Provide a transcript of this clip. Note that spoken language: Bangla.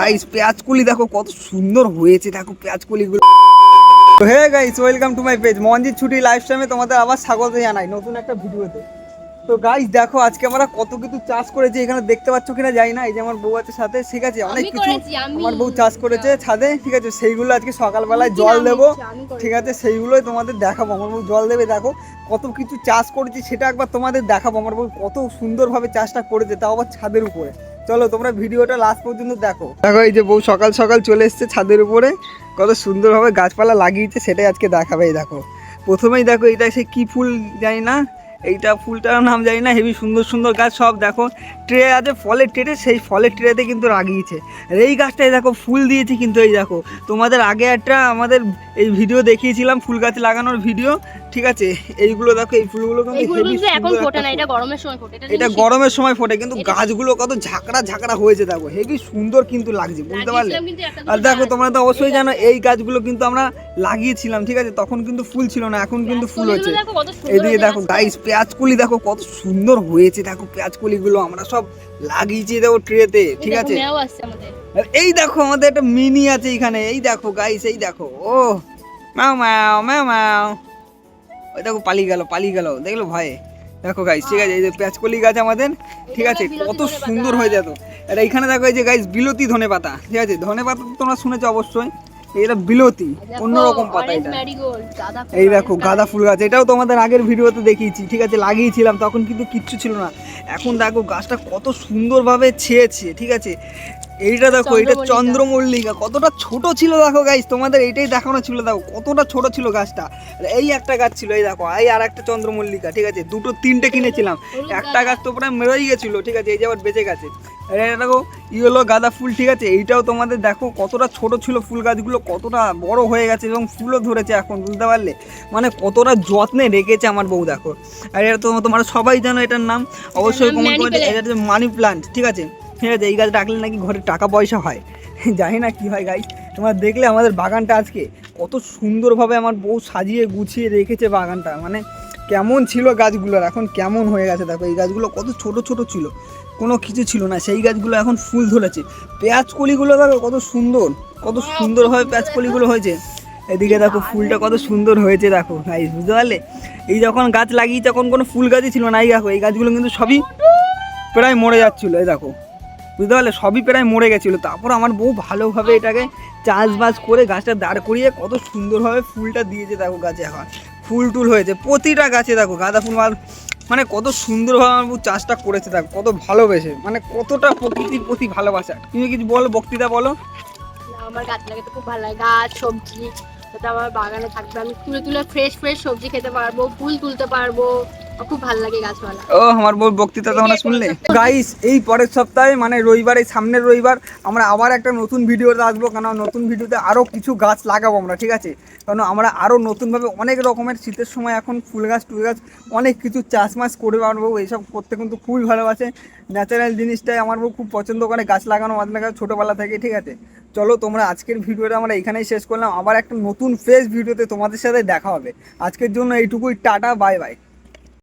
গাইস পেঁয়াজকুলি দেখো কত সুন্দর হয়েছে। দেখো পেঁয়াজকুলিগুলো hey guys welcome to my page Manjit ছুটি লাইফ টাইমে তোমাদের আবার স্বাগত জানাই নতুন একটা ভিডিওতে। তো গাইস দেখো আজকে আমরা কত কিছু চাষ করেছি এখানে দেখতে পাচ্ছ কিনা যাই না। এই যে আমার বউ আছে সাথে ঠিক আছে? অনেক কিছু আমার বউ চাষ করেছে ছাদে ঠিক আছে? সেইগুলো আজকে সকালবেলায় জল দেবো। ঠিক আছে? সেইগুলোই তোমাদের দেখাবো। আমার বউ জল দেবে দেখো কত কিছু চাষ করেছি সেটা একবার তোমাদের দেখাবো। আমার বউ কত সুন্দরভাবে চাষটা করেছে তাও আবার ছাদের উপরে। চলো, তোমরা ভিডিওটা লাস্ট পর্যন্ত দেখো। দেখো, এই যে বউ সকাল সকাল চলে এসছে ছাদের উপরে। কত সুন্দরভাবে গাছপালা লাগিয়েছে, সেটাই আজকে দেখাবে, এই দেখো। প্রথমেই দেখো এটা সে কি ফুল জানি না, এইটা ফুলটার নাম জানি না হেভি সুন্দর সুন্দর গাছ সব দেখো। ট্রে আছে, ফলের ট্রেতে সেই ফলের ট্রেতে কিন্তু লাগিয়েছে। আর এই গাছটাই দেখো, ফুল দিয়েছে কিন্তু, এই দেখো। তোমাদের আগে একটা আমাদের এই ভিডিও দেখিয়েছিলাম, ফুল গাছ লাগানোর ভিডিও। ঠিক আছে? এইগুলো দেখো এই ফুলগুলো কিন্তু এখন ফোটে না এটা গরমের সময় ফোটে এটা এটা গরমের সময় ফোটে কিন্তু গাছগুলো কত ঝাঁকড়া ঝাঁকড়া হয়েছে দেখো হেবি সুন্দর কিন্তু লাগছে বুঝতে পারলে? আর দেখো তোমরা তো অবশ্যই জানো এই গাছগুলো কিন্তু আমরা লাগিয়েছিলাম ঠিক আছে? তখন কিন্তু ফুল ছিল না এখন কিন্তু ফুল হচ্ছে এদিকে দেখো। গাইস পেঁয়াজকুলি দেখো কত সুন্দর হয়েছে দেখো পেঁয়াজকুলিগুলো আমরা সব লাগিয়েছি দেখো ট্রেতে ঠিক আছে? এই দেখো আমাদের একটা মিনি আছে এখানে এই দেখো গাইস এই দেখো ও ম্যাও ম্যাও ম্যাও ম্যাও। ওই দেখো পালিয়ে গেল পালিয়ে গেল দেখল ভয়ে। দেখো গাইস ঠিক আছে এই যে পেঁয়াজকলি গাছ আমাদের ঠিক আছে কত সুন্দর হয়ে যেত আর এইখানে দেখো এই যে গাইস বিলতি ধনে পাতা ঠিক আছে ধনে পাতা তো তোমরা শুনেছো অবশ্যই এটা বিলতি অন্যরকম পাতা এটা। এই দেখো গাঁদা ফুল গাছ এটাও তোমাদের আগের ভিডিওতে দেখিয়েছি ঠিক আছে লাগিয়েছিলাম তখন কিন্তু কিচ্ছু ছিল না। এখন দেখো গাছটা কত সুন্দরভাবে ছেয়েছে ঠিক আছে এইটা দেখো এটা চন্দ্রমল্লিকা। কতটা ছোট ছিল দেখো গাইস তোমাদের এইটাই দেখানো ছিল দেখো কতটা ছোট ছিল গাছটা। এই একটা গাছ ছিল এই দেখো এই আর একটা চন্দ্রমল্লিকা ঠিক আছে? দুটো তিনটে কিনেছিলাম। একটা গাছ তো প্রায় মেরেই গেছিল ঠিক আছে? এই যে আবার বেঁচে গেছে। এটা দেখো ইয়েলো গাঁদা ফুল ঠিক আছে? এইটাও তোমাদের দেখো কতটা ছোট ছিল ফুল গাছগুলো কতটা বড় হয়ে গেছে এবং ফুলও ধরেছে এখন বুঝতে পারলে? মানে কতটা যত্নে রেখেছে আমার বউ দেখো। আর এটা তো তোমরা সবাই জানো এটার নাম। অবশ্যই কমেন্ট করে এটা হচ্ছে মানি প্লান্ট ঠিক আছে? ঠিক আছে, এই গাছ রাখলে নাকি ঘরে টাকা পয়সা হয়। জানি না কি হয় গাইস তোমরা দেখলে আমাদের বাগানটা আজকে কত সুন্দরভাবে আমার বউ সাজিয়ে গুছিয়ে রেখেছে বাগানটা। মানে কেমন ছিল গাছগুলোর, এখন কেমন হয়ে গেছে দেখো, এই গাছগুলো কত ছোট ছোট ছিল। কোনো কিছু ছিল না, সেই গাছগুলো এখন ফুল ধরেছে। পেঁয়াজ কলিগুলো দেখো কত সুন্দর, কত সুন্দরভাবে পেঁয়াজ কলিগুলো হয়েছে। এদিকে দেখো ফুলটা কত সুন্দর হয়েছে দেখো গাইস বুঝতে পারলে? এই যখন গাছ লাগিয়ে, তখন কোনো ফুল গাছই ছিল না। এই দেখো, এই গাছগুলো কিন্তু সবই প্রায় মরে যাচ্ছিল, এই দেখো। বুঝতে পারলে? সবই প্রায় মরে গেছিল। তারপর আমার বউ ভালোভাবে এটাকে চাষবাস করে গাছটা দাঁড় করিয়ে কত সুন্দরভাবে ফুলটা দিয়েছে দেখো গাছে এখন। ফুল টুল হয়েছে। প্রতিটা গাছে দেখো গাঁদা ফুল মানে কত সুন্দরভাবে আমার বউ চাষটা করেছে দেখো, কত ভালোবেসে। মানে কতটা প্রকৃতির প্রতি ভালোবাসা। তুমি কিছু বলো, বক্তৃতা বলো। আমার গাছ লাগাতে খুব ভালো লাগে। গাছ, সবজি যাতে আমার বাগানে থাকবে। আমি তুলে তুলে ফ্রেশ ফ্রেশ সবজি খেতে পারব, ফুল তুলতে পারব। খুব ভালো লাগে ও আমার বউ বক্তৃতা শুনলে। এই পরের সপ্তাহে মানে সামনের রবিবার, আমরা আবার একটা নতুন ভিডিওতে আসব। নতুন ভিডিওতে আরও কিছু গাছ লাগাবো আমরা, ঠিক আছে? কারণ আমরা আরও নতুনভাবে অনেক রকমের শীতের সময় এখন ফুল গাছ, টুল গাছ, অনেক কিছু চাষবাস করে বউ এইসব করতে কিন্তু খুবই ভালোবাসে। ন্যাচারাল জিনিসটাই আমার বউ খুব পছন্দ করে, গাছ লাগানো লাগানো ছোটোবেলা থেকে, ঠিক আছে? চলো তোমরা আজকের ভিডিওটা আমরা এখানেই শেষ করলাম। আবার একটা নতুন ফ্রেশ ভিডিওতে তোমাদের সাথে দেখা হবে। আজকের জন্য এইটুকুই, টাটা বাই বাই